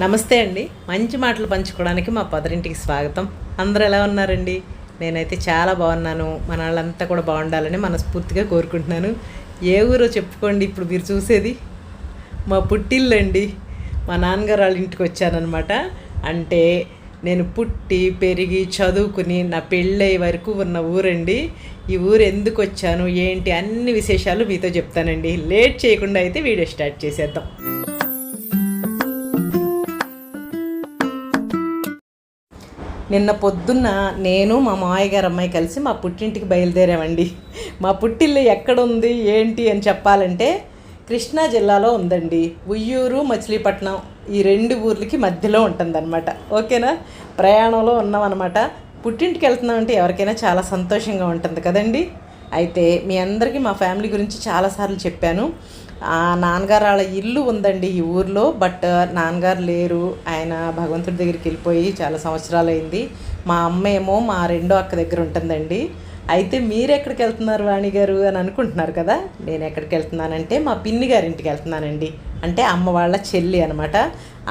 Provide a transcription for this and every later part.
నమస్తే అండి. మంచి మాటలు పంచుకోవడానికి మా పదరింటికి స్వాగతం. అందరూ ఎలా ఉన్నారండి? నేనైతే చాలా బాగున్నాను. మన వాళ్ళంతా కూడా బాగుండాలని మనస్ఫూర్తిగా కోరుకుంటున్నాను. ఏ ఊరో చెప్పుకోండి ఇప్పుడు మీరు చూసేది? మా పుట్టిల్లు అండి మా నాన్నగారు వాళ్ళ ఇంటికి వచ్చానమాట అంటే నేను పుట్టి పెరిగి చదువుకుని నా పెళ్ళయ్యే వరకు ఉన్న ఊరండి. ఈ ఊరు ఎందుకు వచ్చాను? ఏంటి? అన్ని విశేషాలు మీతో చెప్తానండి. లేట్ చేయకుండా అయితే వీడియో స్టార్ట్ చేసేద్దాం. నిన్న పొద్దున్న నేను మా మామయ్య గారు అమ్మాయి కలిసి మా పుట్టింటికి బయలుదేరామండి. మా పుట్టిల్లు ఎక్కడుంది ఏంటి అని చెప్పాలంటే కృష్ణా జిల్లాలో ఉందండి. ఉయ్యూరు మచిలీపట్నం ఈ రెండు ఊర్లకి మధ్యలో ఉంటుందన్నమాట. ఓకేనా? ప్రయాణంలో ఉన్నామన్నమాట. పుట్టింటికి వెళ్తున్నామంటే ఎవరికైనా చాలా సంతోషంగా ఉంటుంది కదండి? అయితే మీ అందరికీ మా ఫ్యామిలీ గురించి చాలాసార్లు చెప్పాను. నాన్నగారు వాళ్ళ ఇల్లు ఉందండి ఈ ఊర్లో బట్ నాన్నగారు లేరు. ఆయన భగవంతుడి దగ్గరికి వెళ్ళిపోయి చాలా సంవత్సరాలు అయింది మా అమ్మ ఏమో మా రెండో అక్క దగ్గర ఉంటుందండి. అయితే మీరు ఎక్కడికి వెళ్తున్నారు వాణి గారు అని అనుకుంటున్నారు కదా? నేను ఎక్కడికి వెళ్తున్నానంటే మా పిన్ని గారి ఇంటికి వెళ్తున్నానండి. అంటే అమ్మ వాళ్ళ చెల్లి అనమాట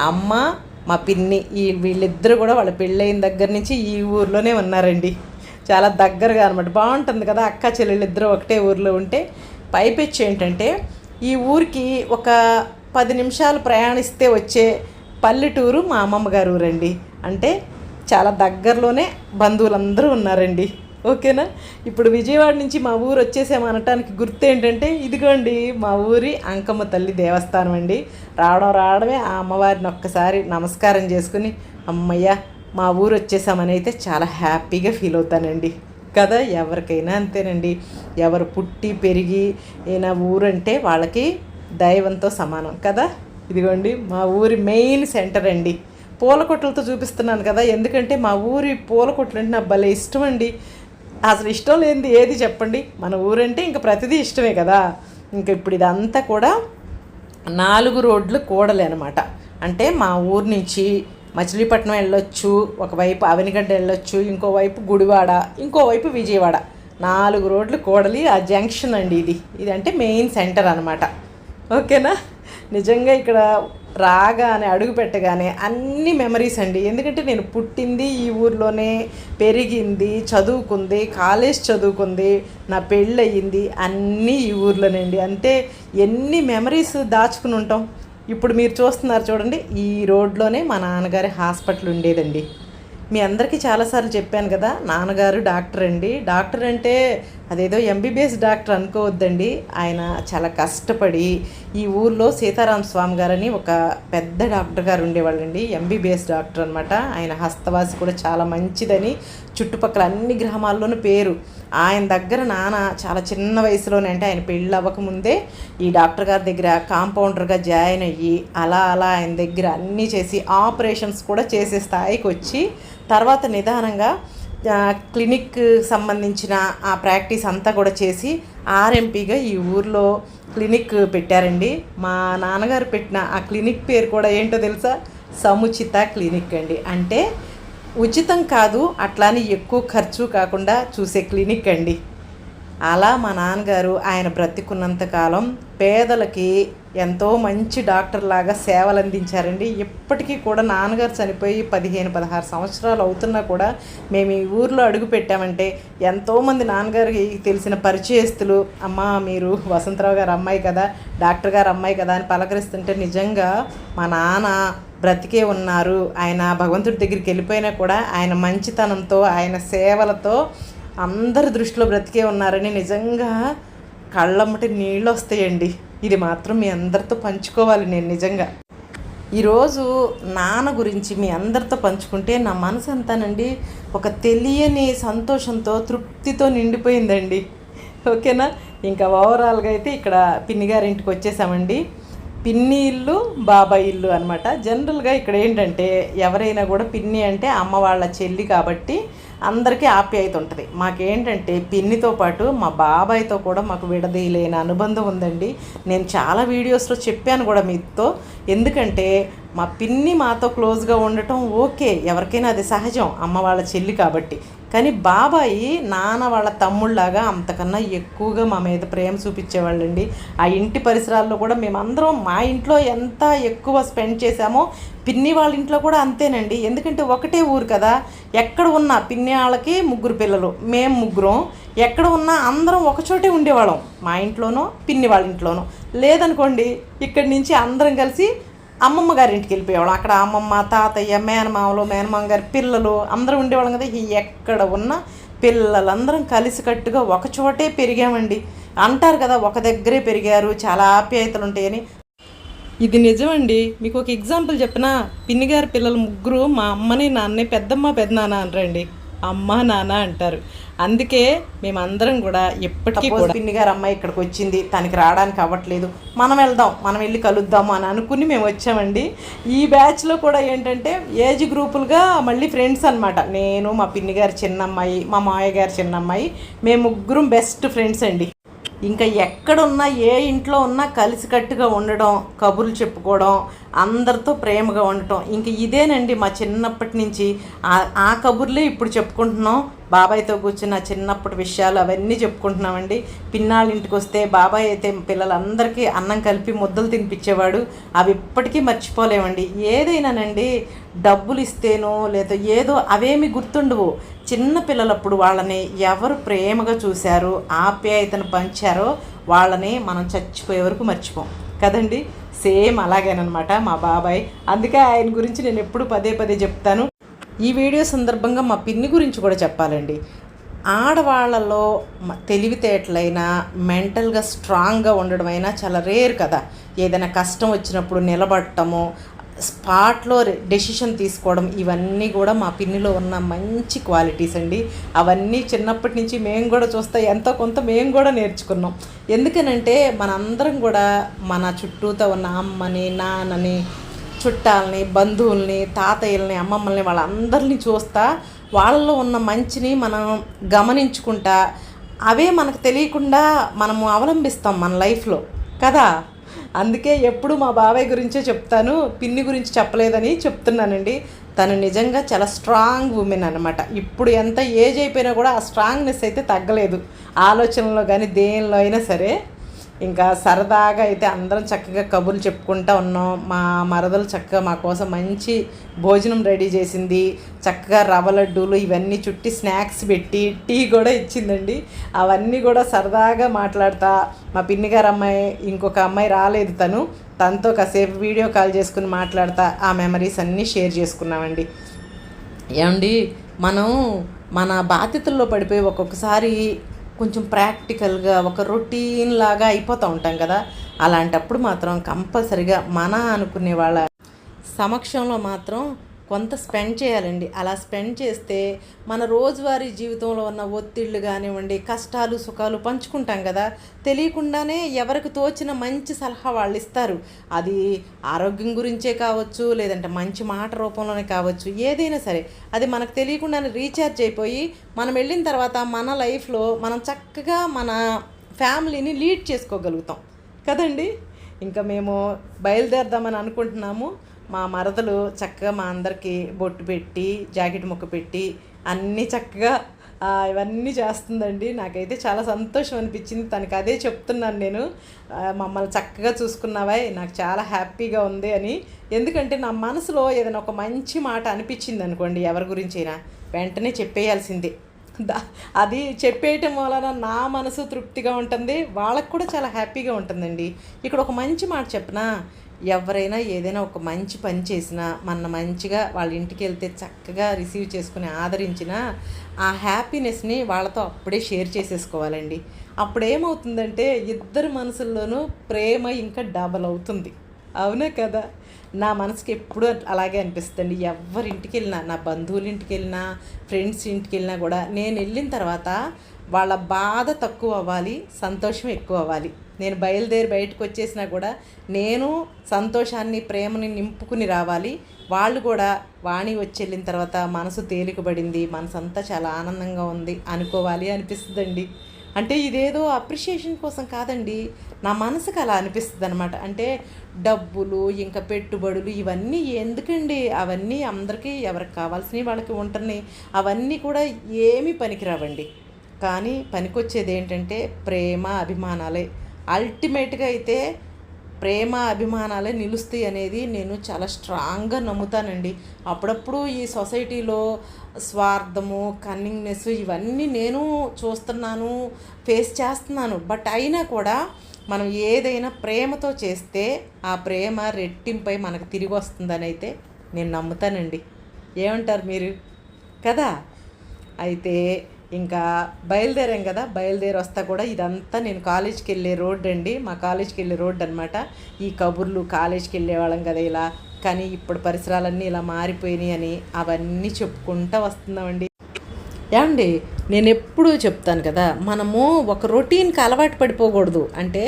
అమ్మ మా పిన్ని ఈ వీళ్ళిద్దరూ కూడా వాళ్ళ పెళ్ళైన దగ్గర నుంచి ఈ ఊర్లోనే ఉన్నారండి. చాలా దగ్గరగా అనమాట బాగుంటుంది కదా అక్క చెల్లెళ్ళు ఇద్దరు ఒకటే ఊర్లో ఉంటే. పైపెచ్చి ఏంటంటే ఈ ఊరికి ఒక పది నిమిషాలు ప్రయాణిస్తే వచ్చే పల్లెటూరు మా అమ్మమ్మ గారు ఊరండి. అంటే చాలా దగ్గరలోనే బంధువులందరూ ఉన్నారండి. ఓకేనా? ఇప్పుడు విజయవాడ నుంచి మా ఊరు వచ్చేసామనటానికి గుర్తు ఏంటంటే ఇదిగోండి మా ఊరి అంకమ్మ తల్లి దేవస్థానం అండి. రావడం రావడమే ఆ అమ్మవారిని ఒక్కసారి నమస్కారం చేసుకుని అమ్మయ్య మా ఊరు వచ్చేసామని అయితే చాలా హ్యాపీగా ఫీల్ అవుతానండి. కదా ఎవరికైనా అంతేనండి. ఎవరు పుట్టి పెరిగి ఏనా ఊరంటే వాళ్ళకి దైవంతో సమానం కదా. ఇదిగోండి మా ఊరి మెయిన్ సెంటర్ అండి. పూల కొట్లతో చూపిస్తున్నాను కదా ఎందుకంటే మా ఊరి పూల కొట్లు అంటే నాకు భలే ఇష్టం అండి అసలు ఇష్టం లేనిది ఏది చెప్పండి. మన ఊరంటే ఇంకా ప్రతిదీ ఇష్టమే కదా. ఇంకా ఇప్పుడు ఇదంతా కూడా నాలుగు రోడ్లు కూడలే అనమాట అంటే మా ఊరు నుంచి మచిలీపట్నం వెళ్ళొచ్చు ఒకవైపు అవనిగడ్డ వెళ్ళొచ్చు ఇంకోవైపు గుడివాడ ఇంకోవైపు విజయవాడ. నాలుగు రోడ్లు కూడలి ఆ జంక్షన్ అండి ఇది. ఇది అంటే మెయిన్ సెంటర్ అనమాట ఓకేనా? నిజంగా ఇక్కడ రాగానే అడుగు పెట్టగానే అన్ని మెమరీస్ అండి. ఎందుకంటే నేను పుట్టింది ఈ ఊర్లోనే పెరిగింది చదువుకుంది కాలేజ్ చదువుకుంది నా పెళ్ళయింది అన్నీ ఈ ఊర్లోనండి అంటే ఎన్ని మెమరీస్ దాచుకుని ఉంటాం? ఇప్పుడు మీరు చూస్తున్నారు చూడండి ఈ రోడ్లోనే మా నాన్నగారి హాస్పిటల్ ఉండేదండి. మీ అందరికీ చాలాసార్లు చెప్పాను కదా నాన్నగారు డాక్టర్ అండి డాక్టర్ అంటే అదేదో ఎంబీబీఎస్ డాక్టర్ అనుకోవద్దండి. ఆయన చాలా కష్టపడి ఈ ఊర్లో సీతారాం స్వామి గారని ఒక పెద్ద డాక్టర్ గారు ఉండేవాళ్ళండి. ఎంబీబీఎస్ డాక్టర్ అనమాట ఆయన హస్తవాసి కూడా చాలా మంచిదని చుట్టుపక్కల అన్ని గ్రామాల్లోనూ పేరు. ఆయన దగ్గర నాన్న చాలా చిన్న వయసులోనే అంటే ఆయన పెళ్ళి అవ్వకముందే ఈ డాక్టర్ గారి దగ్గర కాంపౌండర్గా జాయిన్ అయ్యి అలా అలా ఆయన దగ్గర అన్నీ చేసి ఆపరేషన్స్ కూడా చేసే స్థాయికి వచ్చి తర్వాత నిదానంగా క్లినిక్ సంబంధించిన ఆ ప్రాక్టీస్ అంతా కూడా చేసి ఆర్ఎంపీగా ఈ ఊర్లో క్లినిక్ పెట్టారండి. మా నాన్నగారు పెట్టిన ఆ క్లినిక్ పేరు కూడా ఏంటో తెలుసా? సముచిత క్లినిక్ అండి. అంటే ఉచితం కాదు అట్లానే ఎక్కువ ఖర్చు కాకుండా చూసే క్లినిక్ అండి. అలా మా నాన్నగారు ఆయన బ్రతికున్నంతకాలం పేదలకి ఎంతో మంచి డాక్టర్ లాగా సేవలు అందించారండి. ఇప్పటికీ కూడా నాన్నగారు చనిపోయి పదిహేను పదహారు సంవత్సరాలు అవుతున్నా కూడా మేము ఈ ఊర్లో అడుగు పెట్టామంటే ఎంతోమంది నాన్నగారికి తెలిసిన పరిచయస్తులు అమ్మ మీరు వసంతరావు గారు అమ్మాయి కదా డాక్టర్ గారు అమ్మాయి కదా అని పలకరిస్తుంటే నిజంగా మా నాన్న బ్రతికే ఉన్నారు. ఆయన భగవంతుడి దగ్గరికి వెళ్ళిపోయినా కూడా ఆయన మంచితనంతో ఆయన సేవలతో అందరి దృష్టిలో బ్రతికే ఉన్నారని నిజంగా కళ్ళమ్మటి నీళ్ళు వస్తాయండి. ఇది మాత్రం మీ అందరితో పంచుకోవాలి నేను నిజంగా. ఈరోజు నాన్న గురించి మీ అందరితో పంచుకుంటే నా మనసు అంతానండి ఒక తెలియని సంతోషంతో తృప్తితో నిండిపోయిందండి. ఓకేనా? ఇంకా ఓవరాల్గా అయితే ఇక్కడ పిన్ని గారింటికి వచ్చేసామండి. పిన్ని ఇల్లు బాబాయ్ ఇల్లు అనమాట జనరల్గా ఇక్కడ ఏంటంటే ఎవరైనా కూడా పిన్ని అంటే అమ్మ వాళ్ళ చెల్లి కాబట్టి అందరికీ ఆప్యాయత ఉంటుంది మాకేంటంటే పిన్నితో పాటు మా బాబాయ్తో కూడా మాకు విడదీయలేని అనుబంధం ఉందండి. నేను చాలా వీడియోస్లో చెప్పాను కూడా మీతో. ఎందుకంటే మా పిన్ని మాతో క్లోజ్గా ఉండటం ఓకే ఎవరికైనా అది సహజం అమ్మ వాళ్ళ చెల్లి కాబట్టి. కానీ బాబాయి నాన్న వాళ్ళ తమ్ముళ్ళలాగా అంతకన్నా ఎక్కువగా మా మీద ప్రేమ చూపించేవాళ్ళండి. ఆ ఇంటి పరిసరాల్లో కూడా మేమందరం మా ఇంట్లో ఎంత ఎక్కువ స్పెండ్ చేశామో పిన్ని వాళ్ళ ఇంట్లో కూడా అంతేనండి. ఎందుకంటే ఒకటే ఊరు కదా ఎక్కడ ఉన్నా పిన్ని వాళ్ళకి ముగ్గురు పిల్లలు మేము ముగ్గురం ఎక్కడ ఉన్నా అందరం ఒకచోటే ఉండేవాళ్ళం. మా ఇంట్లోనో పిన్ని వాళ్ళ ఇంట్లోనో. లేదనుకోండి ఇక్కడి నుంచి అందరం కలిసి అమ్మమ్మ గారి ఇంటికి వెళ్ళిపోయేవాళ్ళం. అక్కడ అమ్మమ్మ తాతయ్య మేనమామలు మేనమామ గారి పిల్లలు అందరూ ఉండేవాళ్ళం కదా. ఎక్కడ ఉన్న పిల్లలందరం కలిసికట్టుగా ఒక చోటే పెరిగామండి. అంటారు కదా ఒక దగ్గరే పెరిగారు చాలా ఆప్యాయతలు ఉంటాయని. ఇది నిజమండి. మీకు ఒక ఎగ్జాంపుల్ చెప్పిన? పిన్నిగారి పిల్లలు ముగ్గురు మా అమ్మని నాన్నని పెద్దమ్మ పెద్దనాన్న అనరండి. అమ్మ నాన్న అంటారు. అందుకే మేమందరం కూడా ఎప్పటికీ కూడా పిన్ని గారు అమ్మాయి ఇక్కడికి వచ్చింది తనకి రావడానికి అవ్వట్లేదు మనం వెళ్దాం మనం వెళ్ళి కలుద్దాము అని అనుకుని మేము వచ్చామండి. ఈ బ్యాచ్లో కూడా ఏంటంటే ఏజ్ గ్రూపులుగా మళ్ళీ ఫ్రెండ్స్ అనమాట నేను మా పిన్ని గారి చిన్నమ్మాయి మా మావయ్య గారి చిన్నమ్మాయి మేము ముగ్గురం బెస్ట్ ఫ్రెండ్స్ అండి. ఇంకా ఎక్కడున్నా ఏ ఇంట్లో ఉన్నా కలిసికట్టుగా ఉండడం కబుర్లు చెప్పుకోవడం అందరితో ప్రేమగా ఉండటం. ఇంక ఇదేనండి మా చిన్నప్పటి నుంచి. ఆ- కబుర్లే ఇప్పుడు చెప్పుకుంటున్నాం. బాబాయ్తో కూర్చున్న చిన్నప్పటి విషయాలు అవన్నీ చెప్పుకుంటున్నామండి. పిన్నాళ్ళ ఇంటికి వస్తే బాబాయ్ అయితే పిల్లలందరికీ అన్నం కలిపి ముద్దలు తినిపించేవాడు. అవి ఇప్పటికీ మర్చిపోలేమండి. ఏదైనానండి డబ్బులు ఇస్తేనో లేదా ఏదో అవేమి గుర్తుండవు. చిన్న పిల్లలప్పుడు వాళ్ళని ఎవరు ప్రేమగా చూశారో ఆప్యాయతను పంచారో వాళ్ళని మనం చచ్చిపోయే వరకు మర్చిపోం. కదండి? సేమ్ అలాగేనమాట మా బాబాయ్. అందుకే ఆయన గురించి నేను ఎప్పుడు పదే పదే చెప్తాను. ఈ వీడియో సందర్భంగా మా పిన్ని గురించి కూడా చెప్పాలండి. ఆడవాళ్ళలో తెలివితేటలైనా మెంటల్గా స్ట్రాంగ్గా ఉండడం అయినా చాలా రేర్ కదా. ఏదైనా కష్టం వచ్చినప్పుడు నిలబడటము స్పాట్లో డెసిషన్ తీసుకోవడం ఇవన్నీ కూడా మా పిన్నిలో ఉన్న మంచి క్వాలిటీస్ అండి. అవన్నీ చిన్నప్పటి నుంచి మేము కూడా చూస్తే ఎంతో కొంత మేము కూడా నేర్చుకున్నాం. ఎందుకనంటే మనందరం కూడా మన చుట్టూతో ఉన్న అమ్మని నాన్నని చుట్టాలని బంధువుల్ని తాతయ్యల్ని అమ్మమ్మల్ని వాళ్ళందరినీ చూస్తా వాళ్ళలో ఉన్న మంచిని మనం గమనించుకుంటా అవే మనకు తెలియకుండా మనము అవలంబిస్తాం మన లైఫ్లో. కదా? అందుకే ఎప్పుడు మా బాబాయ్ గురించే చెప్తాను పిన్ని గురించి చెప్పలేదని చెప్తున్నానండి. తను నిజంగా చాలా స్ట్రాంగ్ ఉమెన్ అనమాట ఇప్పుడు ఎంత ఏజ్ అయిపోయినా కూడా ఆ స్ట్రాంగ్నెస్ అయితే తగ్గలేదు. ఆలోచనలో కానీ దేనిలో అయినా సరే. ఇంకా సరదాగా అయితే అందరం చక్కగా కబుర్లు చెప్పుకుంటా ఉన్నాం. మా మరదలు చక్కగా మా కోసం మంచి భోజనం రెడీ చేసింది. చక్కగా రవ్వ లడ్డూలు ఇవన్నీ చుట్టి స్నాక్స్ పెట్టి టీ కూడా ఇచ్చిందండి. అవన్నీ కూడా సరదాగా మాట్లాడతా. మా పిన్నిగారు అమ్మాయి ఇంకొక అమ్మాయి రాలేదు తను. తనతో కాసేపు వీడియో కాల్ చేసుకుని మాట్లాడతా. ఆ మెమరీస్ అన్నీ షేర్ చేసుకున్నామండి. ఏమండి మనం మన బాధ్యతల్లో పడిపోయి ఒక్కొక్కసారి కొంచెం ప్రాక్టికల్గా ఒక రొటీన్ లాగా అయిపోతూ ఉంటాం కదా. అలాంటప్పుడు మాత్రం కంపల్సరిగా మన అనుకునే వాళ్ళ సమక్షంలో మాత్రం కొంత స్పెండ్ చేయాలండి. అలా స్పెండ్ చేస్తే మన రోజువారీ జీవితంలో ఉన్న ఒత్తిళ్ళు కానివ్వండి కష్టాలు సుఖాలు పంచుకుంటాం కదా. తెలియకుండానే ఎవరికి తోచిన మంచి సలహా వాళ్ళు ఇస్తారు. అది ఆరోగ్యం గురించే కావచ్చు లేదంటే మంచి మాట రూపంలోనే కావచ్చు ఏదైనా సరే. అది మనకు తెలియకుండానే రీఛార్జ్ అయిపోయి మనం వెళ్ళిన తర్వాత మన లైఫ్లో మనం చక్కగా మన ఫ్యామిలీని లీడ్ చేసుకోగలుగుతాం. కదండి? ఇంకా మేము బయలుదేరదామని అనుకుంటున్నాము. మా మరదలు చక్కగా మా అందరికీ బొట్టు పెట్టి జాకెట్ ముక్క పెట్టి అన్నీ చక్కగా ఇవన్నీ చేస్తుందండి. నాకైతే చాలా సంతోషం అనిపించింది. తనకి అదే చెప్తున్నాను నేను. మమ్మల్ని చక్కగా చూసుకున్నావా? నాకు చాలా హ్యాపీగా ఉంది అని. ఎందుకంటే నా మనసులో ఏదైనా ఒక మంచి మాట అనిపించింది అనుకోండి ఎవరి గురించైనా వెంటనే చెప్పేయాల్సిందే. దా- అది చెప్పేయటం వలన నా మనసు తృప్తిగా ఉంటుంది. వాళ్ళకు కూడా చాలా హ్యాపీగా ఉంటుందండి. ఇక్కడ ఒక మంచి మాట చెప్పనా? ఎవరైనా ఏదైనా ఒక మంచి పని చేసినా మన మంచిగా వాళ్ళ ఇంటికి వెళ్తే చక్కగా రిసీవ్ చేసుకుని ఆదరించినా ఆ హ్యాపీనెస్ని వాళ్ళతో అప్పుడే షేర్ చేసేసుకోవాలండి. అప్పుడేమవుతుందంటే ఇద్దరు మనసుల్లోనూ ప్రేమ ఇంకా డబల్ అవుతుంది. అవునా కదా? నా మనసుకి ఎప్పుడూ అలాగే అనిపిస్తుంది ఎవరింటికి వెళ్ళినా నా బంధువుల ఇంటికి వెళ్ళినా ఫ్రెండ్స్ ఇంటికి వెళ్ళినా కూడా నేను వెళ్ళిన తర్వాత వాళ్ళ బాధ తక్కువ అవ్వాలి సంతోషం ఎక్కువ అవ్వాలి. నేను బయలుదేరి బయటకు వచ్చేసినా కూడా నేను సంతోషాన్ని ప్రేమని నింపుకుని రావాలి. వాళ్ళు కూడా వాణి వచ్చి వెళ్ళిన తర్వాత మనసు తేలికబడింది మనసు అంతా చాలా ఆనందంగా ఉంది అనుకోవాలి అనిపిస్తుందండి. అంటే ఇదేదో అప్రిషియేషన్ కోసం కాదండి నా మనసుకు అలా అనిపిస్తుంది అనమాట అంటే డబ్బులు ఇంకా పెట్టుబడులు ఇవన్నీ ఎందుకండి? అవన్నీ అందరికీ ఎవరికి కావాల్సినవి వాళ్ళకి ఉంటున్నాయి. అవన్నీ కూడా ఏమీ పనికిరావండి. కానీ పనికొచ్చేది ఏంటంటే ప్రేమ అభిమానాలే. అల్టిమేట్గా అయితే ప్రేమ అభిమానాలే నిలుస్తాయి అనేది నేను చాలా స్ట్రాంగ్గా నమ్ముతానండి. అప్పుడప్పుడు ఈ సొసైటీలో స్వార్థము కన్నింగ్నెస్ ఇవన్నీ నేను చూస్తున్నాను ఫేస్ చేస్తున్నాను. బట్ అయినా కూడా మనం ఏదైనా ప్రేమతో చేస్తే ఆ ప్రేమ రెట్టింపై మనకు తిరిగి వస్తుందని అయితే నేను నమ్ముతానండి. ఏమంటారు మీరు? కదా? అయితే ఇంకా బయలుదేరాం కదా బయలుదేరి వస్తా కూడా ఇదంతా నేను కాలేజ్కి వెళ్ళే రోడ్ అండి. మా కాలేజ్కి వెళ్ళే రోడ్ అనమాట ఈ కబుర్లు కాలేజ్కి వెళ్ళే వాళ్ళం కదా ఇలా. కానీ ఇప్పుడు పరిసరాలన్నీ ఇలా మారిపోయినాయి అని అవన్నీ చెప్పుకుంటూ వస్తున్నామండి. ఏమండి నేను ఎప్పుడూ చెప్తాను కదా మనము ఒక రొటీన్కి అలవాటు పడిపోకూడదు. అంటే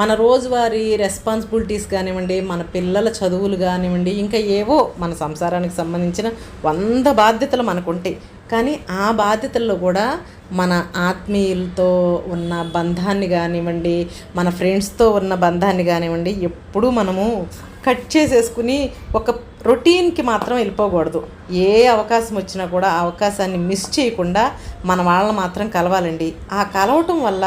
మన రోజువారీ రెస్పాన్సిబిలిటీస్ కానివ్వండి మన పిల్లల చదువులు కానివ్వండి ఇంకా ఏవో మన సంసారానికి సంబంధించిన వంద బాధ్యతలు మనకు ఉంటాయి కానీ ఆ బాధ్యతల్లో కూడా మన ఆత్మీయులతో ఉన్న బంధాన్ని కానివ్వండి మన ఫ్రెండ్స్తో ఉన్న బంధాన్ని కానివ్వండి ఎప్పుడూ మనము కట్ చేసేసుకుని ఒక రొటీన్కి మాత్రం వెళ్ళిపోకూడదు. ఏ అవకాశం వచ్చినా కూడా ఆ అవకాశాన్ని మిస్ చేయకుండా మన వాళ్ళని మాత్రం కలవాలండి. ఆ కలవటం వల్ల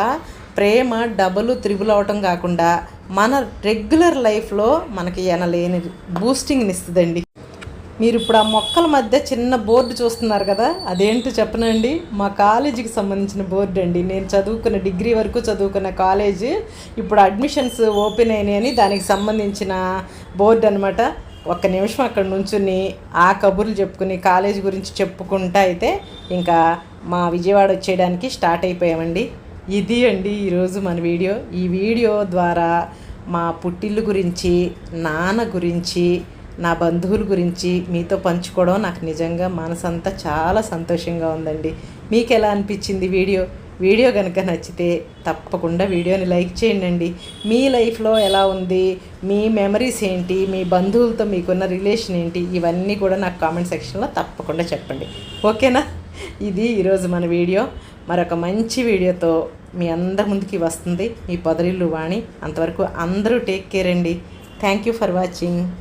ప్రేమ డబుల్ త్రిబుల్ అవటం కాకుండా మన రెగ్యులర్ లైఫ్లో మనకి ఎనలేని బూస్టింగ్ని ఇస్తుందండి. మీరు ఇప్పుడు ఆ మొక్కల మధ్య చిన్న బోర్డు చూస్తున్నారు కదా అదేంటో చెప్పనండి. మా కాలేజీకి సంబంధించిన బోర్డు అండి. నేను చదువుకున్న డిగ్రీ వరకు చదువుకున్న కాలేజ్ ఇప్పుడు అడ్మిషన్స్ ఓపెన్ అయినాయని దానికి సంబంధించిన బోర్డు అనమాట ఒక్క నిమిషం అక్కడ నుంచుని ఆ కబుర్లు చెప్పుకుని కాలేజ్ గురించి చెప్పుకుంటా అయితే ఇంకా మా విజయవాడ వచ్చేయడానికి స్టార్ట్ అయిపోయామండి. ఇది అండి ఈరోజు మన వీడియో. ఈ వీడియో ద్వారా మా పుట్టిల్లు గురించి నాన్న గురించి నా బంధువుల గురించి మీతో పంచుకోవడం నాకు నిజంగా మనసంతా చాలా సంతోషంగా ఉందండి. మీకు ఎలా అనిపించింది వీడియో? వీడియో కనుక నచ్చితే తప్పకుండా వీడియోని లైక్ చేయండి మీ లైఫ్లో ఎలా ఉంది? మీ మెమరీస్ ఏంటి? మీ బంధువులతో మీకున్న రిలేషన్ ఏంటి? ఇవన్నీ కూడా నాకు కామెంట్ సెక్షన్లో తప్పకుండా చెప్పండి. ఓకేనా? ఇది ఈరోజు మన వీడియో. మరొక మంచి వీడియోతో మీ అందరి ముందుకి వస్తుంది మీ పొదరిల్లు వాణి. అంతవరకు అందరూ టేక్ కేర్ అండి. Thank you for watching.